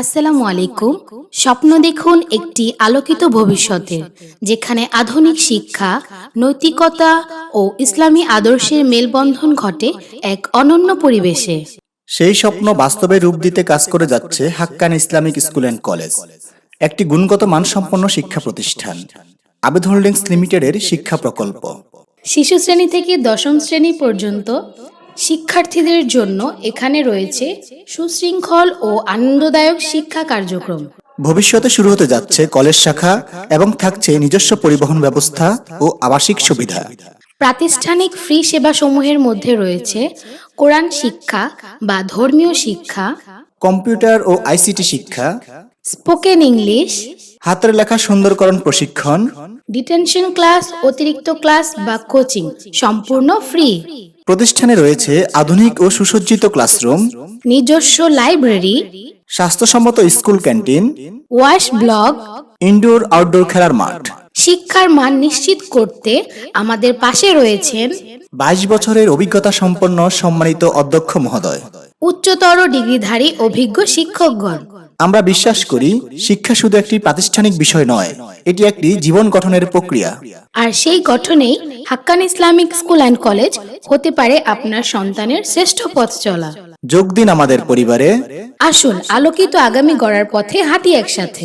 আসসালামু আলাইকুম। স্বপ্ন দেখুন একটি আলোকিত ভবিষ্যতের যেখানে আধুনিক শিক্ষা নৈতিকতা ও ইসলামী আদর্শের মেলবন্ধন ঘটে এক অনন্য পরিবেশে। সেই স্বপ্ন বাস্তবে রূপ দিতে কাজ করে যাচ্ছে Haqqan Islamic school and college একটি গুণগত মানসম্পন্ন শিক্ষা প্রতিষ্ঠান আবেদ হোল্ডিংস লিমিটেডের শিক্ষা প্রকল্প। শিশু শ্রেণি থেকে দশম শ্রেণি পর্যন্ত শিক্ষার্থীদের জন্য এখানে রয়েছে সুশৃঙ্খল ও আনন্দদায়ক শিক্ষা কার্যক্রম। ভবিষ্যতে শুরু হতে যাচ্ছে কলেজ শাখা এবং থাকছে নিজস্ব পরিবহন ব্যবস্থা ও আবাসিক সুবিধা। প্রাতিষ্ঠানিক ফ্রি সেবাসমূহের মধ্যে রয়েছে কোরআন শিক্ষা বা ধর্মীয় শিক্ষা কম্পিউটার ও আইসিটি শিক্ষা স্পোকেন ইংলিশ হাতের লেখা সুন্দরকরণ প্রশিক্ষণ ডিটেনশন ক্লাস অতিরিক্ত ক্লাস বা কোচিং সম্পূর্ণ ফ্রি। প্রতিষ্ঠানে রয়েছে আধুনিক ও সুসজ্জিত ক্লাসরুম নিজস্ব লাইব্রেরি স্বাস্থ্যসম্মত school canteen wash block indoor outdoor খেলার মাঠ। শিক্ষার মান নিশ্চিত করতে আমাদের পাশে রয়েছেন বাইশ বছরের অভিজ্ঞতা সম্পন্ন সম্মানিত অধ্যক্ষ মহোদয়। উচ্চতর ডিগ্রিধারী অভিজ্ঞ শিক্ষকগণ। আমরা বিশ্বাস করি শিক্ষা শুধু একটি প্রাতিষ্ঠানিক বিষয় নয় এটি একটি জীবন গঠনের প্রক্রিয়া। আর সেই গঠনেই Haqqan Islamic school and college হতে পারে আপনার সন্তানের শ্রেষ্ঠ পথ চলা। যোগ দিন আমাদের পরিবারে। আসুন আলোকিত আগামী গড়ার পথে হাঁটি একসাথে।